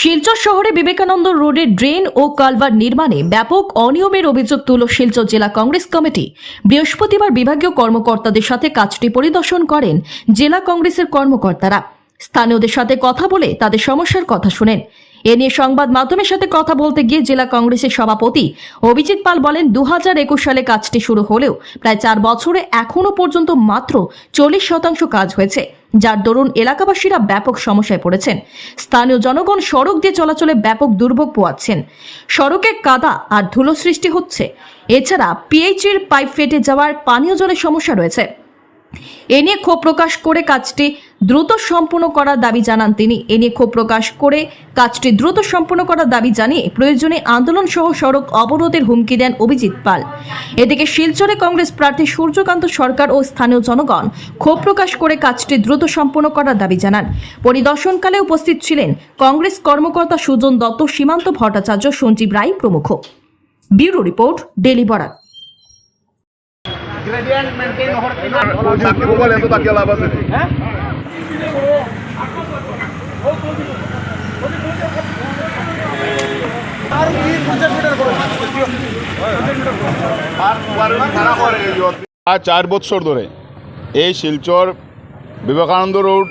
শিলচর শহরে বিবেকানন্দ রোডের ড্রেন ও কালভার নির্মাণে ব্যাপক অনিয়মের অভিযোগ তুল শিলচর জেলা কংগ্রেস কমিটি। বৃহস্পতিবার বিভাগীয় কর্মকর্তাদের সাথে কাজটি পরিদর্শন করেন জেলা কংগ্রেসের কর্মকর্তারা। স্থানীয়দের সাথে কথা বলে তাদের সমস্যার কথা শুনেন। এ নিয়ে সংবাদ মাধ্যমের সাথে কথা বলতে গিয়ে জেলা কংগ্রেসের সভাপতি অভিজিৎ পাল বলেন দু হাজার একুশ সালে কাজটি শুরু হলেও প্রায় চার বছরে এখনও পর্যন্ত মাত্র চল্লিশ শতাংশ কাজ হয়েছে, যার দরুন এলাকাবাসীরা ব্যাপক সমস্যায় পড়েছেন। স্থানীয় জনগণ সড়ক দিয়ে চলাচলে ব্যাপক দুর্ভোগ পোয়াচ্ছেন। সড়কে কাদা আর ধুলো সৃষ্টি হচ্ছে। এছাড়া পিএইচির পাইপ ফেটে যাওয়ার পানীয় জলের সমস্যা রয়েছে। এ নিয়ে ক্ষোভ প্রকাশ করে কাজটি দ্রুত সম্পূর্ণ করার দাবি জানান তিনি। এ নিয়ে ক্ষোভ প্রকাশ করে কাজটি দ্রুত সম্পূর্ণ করার দাবি জানিয়ে প্রয়োজনে আন্দোলন সহ সড়ক অবরোধের হুমকি দেন অভিজিৎ পাল। এদিকে শিলচরে কংগ্রেস প্রার্থী সূর্যকান্ত সরকার ও স্থানীয় জনগণ ক্ষোভ প্রকাশ করে কাজটি দ্রুত সম্পূর্ণ করার দাবি জানান। পরিদর্শনকালে উপস্থিত ছিলেন কংগ্রেস কর্মকর্তা সুজন দত্ত, সীমান্ত ভট্টাচার্য, সঞ্জীব রায় প্রমুখ। ব্যুরো রিপোর্ট ডেলি আর চার বৎসর ধরে এই শিলচর বিবেকানন্দ রোড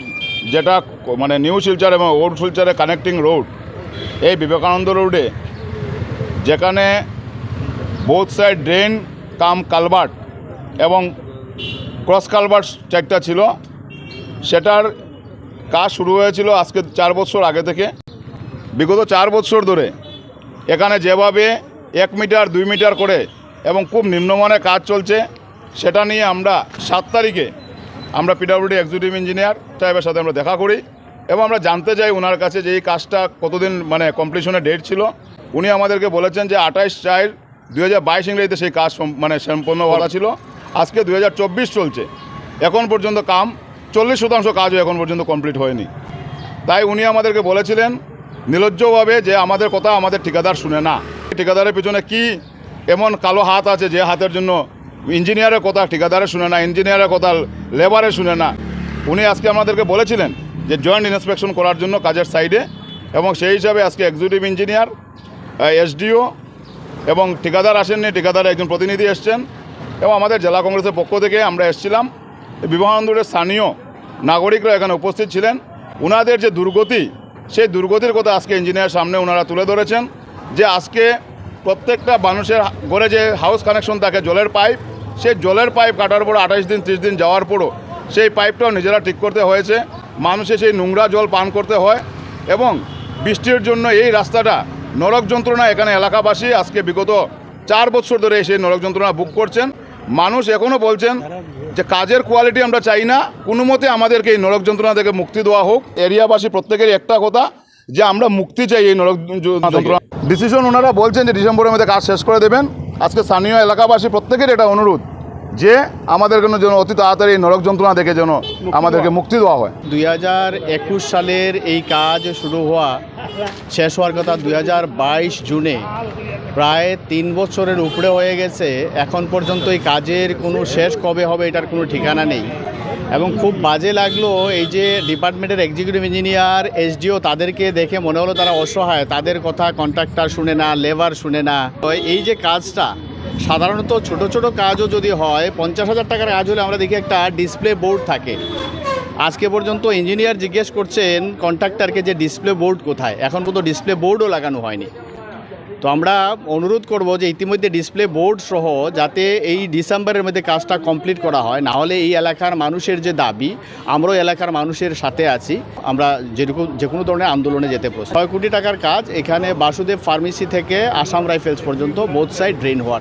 যেটা মানে নিউ শিলচর এবং ওল্ড শিলচরে কানেক্টিং রোড এই বিবেকানন্দ রোডে যেখানে both side drain cum culvert cross culvert চারটা ছিল। সেটার কাজ শুরু হয়েছিল আজকে চার বছর আগে থেকে। বিগত চার বছর ধরে এখানে যেভাবে এক মিটার, দুই মিটার করে এবং খুব নিম্নমানের কাজ চলছে, সেটা নিয়ে আমরা সাত তারিখে আমরা পিডাব্লিউডি এক্সিকিউটিভ ইঞ্জিনিয়ার সাহেবের সাথে আমরা দেখা করি এবং আমরা জানতে চাই ওনার কাছে যে এই কাজটা কতদিন মানে কমপ্লিশনের ডেট ছিল। উনি আমাদেরকে বলেছেন যে আঠাইশ চার দু হাজার বাইশ ইংরেজিতে সেই কাজ মানে সম্পন্ন হওয়া ছিল। আজকে দুই হাজার চব্বিশ চলছে। এখন পর্যন্ত কাম চল্লিশ শতাংশ কাজও এখন পর্যন্ত কমপ্লিট হয়নি। তাই উনি আমাদেরকে বলেছিলেন নির্লজ্জভাবে যে আমাদের কথা আমাদের ঠিকাদার শুনে না। ঠিকাদারের পিছনে কি এমন কালো হাত আছে যে হাতের জন্য ইঞ্জিনিয়ারের কথা ঠিকাদারে শুনে না, ইঞ্জিনিয়ারের কথা লেবারে শুনে না। উনি আজকে আমাদেরকে বলেছিলেন যে জয়েন্ট ইন্সপেকশন করার জন্য কাজের সাইডে এবং সেই হিসাবে আজকে এক্সিকিউটিভ ইঞ্জিনিয়ার এসডিও এবং ঠিকাদার আসেননি ঠিকাদার একজন প্রতিনিধি এসছেন। এবং আমাদের জেলা কংগ্রেসের পক্ষ থেকে আমরা এসেছিলাম। বিবেকানন্দের স্থানীয় নাগরিকরা এখানে উপস্থিত ছিলেন। ওনাদের যে দুর্গতি, সেই দুর্গতির কথা আজকে ইঞ্জিনিয়ার সামনে ওনারা তুলে ধরেছেন যে আজকে প্রত্যেকটা মানুষের ঘরে যে হাউস কানেকশন থাকে, জলের পাইপ সেই জলের পাইপ কাটার পর আঠাশ দিন, ত্রিশ দিন যাওয়ার পরও সেই পাইপটাও নিজেরা ঠিক করতে হয়েছে। মানুষের সেই নোংরা জল পান করতে হয় এবং বৃষ্টির জন্য এই রাস্তাটা নরক যন্ত্রণা এখানে এলাকাবাসী আজকে বিগত চার বছর ধরে সেই নরক যন্ত্রণা বুক করছেন। মানুষ এখনও বলছেন যে কাজের কোয়ালিটি আমরা চাই না। কোনো মতে আমাদেরকে এই নরক যন্ত্রণা থেকে মুক্তি দেওয়া হোক। এরিয়াবাসী প্রত্যেকেরই একটা কথা যে আমরা মুক্তি চাই এই নরক যন্ত্রণা ডিসিশন ওনারা বলছেন যে ডিসেম্বরের মধ্যে কাজ শেষ করে দেবেন। আজকে স্থানীয় এলাকাবাসী প্রত্যেকের এটা অনুরোধ যে আমাদের জন্য যেন অতি তাড়াতাড়ি এই নরক যন্ত্রণা থেকে যেন আমাদেরকে মুক্তি দেওয়া হয়। দুই হাজার একুশ সালের এই কাজ শুরু হওয়া শেষ হওয়ার কথা দুই হাজার বাইশ জুনে প্রায় তিন বছরের উপরে হয়ে গেছে। এখন পর্যন্ত এই কাজের কোনো শেষ কবে হবে এটার কোনো ঠিকানা নেই। এবং খুব বাজে লাগল এই যে ডিপার্টমেন্টের এক্সিকিউটিভ ইঞ্জিনিয়ার এসডিও তাদেরকে দেখে মনে হলো তারা অসহায়। তাদের কথা কন্ট্রাক্টর শুনে না লেবার শুনে না। এই যে কাজটা, সাধারণত ছোট ছোট কাজও যদি হয়, পঞ্চাশ হাজার টাকার কাজ হলে আমরা দেখি একটা ডিসপ্লে বোর্ড থাকে। আজকে পর্যন্ত ইঞ্জিনিয়ার জিজ্ঞেস করছেন কন্ট্রাক্টরকে যে ডিসপ্লে বোর্ড কোথায়। এখন পর্যন্ত ডিসপ্লে বোর্ডও লাগানো হয়নি। তো আমরা অনুরোধ করব যে ইতিমধ্যে ডিসপ্লে বোর্ড সহ যাতে এই ডিসেম্বরের মধ্যে কাজটা কমপ্লিট করা হয়, না হলে এই এলাকার মানুষের যে দাবি, আমরাও এলাকার মানুষের সাথে আছি। আমরা যেরকম যে কোনো ধরনের আন্দোলনে যেতে প্রস্তুত। ছয় কোটি টাকার কাজ এখানে বাসুদেব ফার্মেসি থেকে আসাম রাইফেলস পর্যন্ত বোথ সাইড ড্রেন হওয়ার।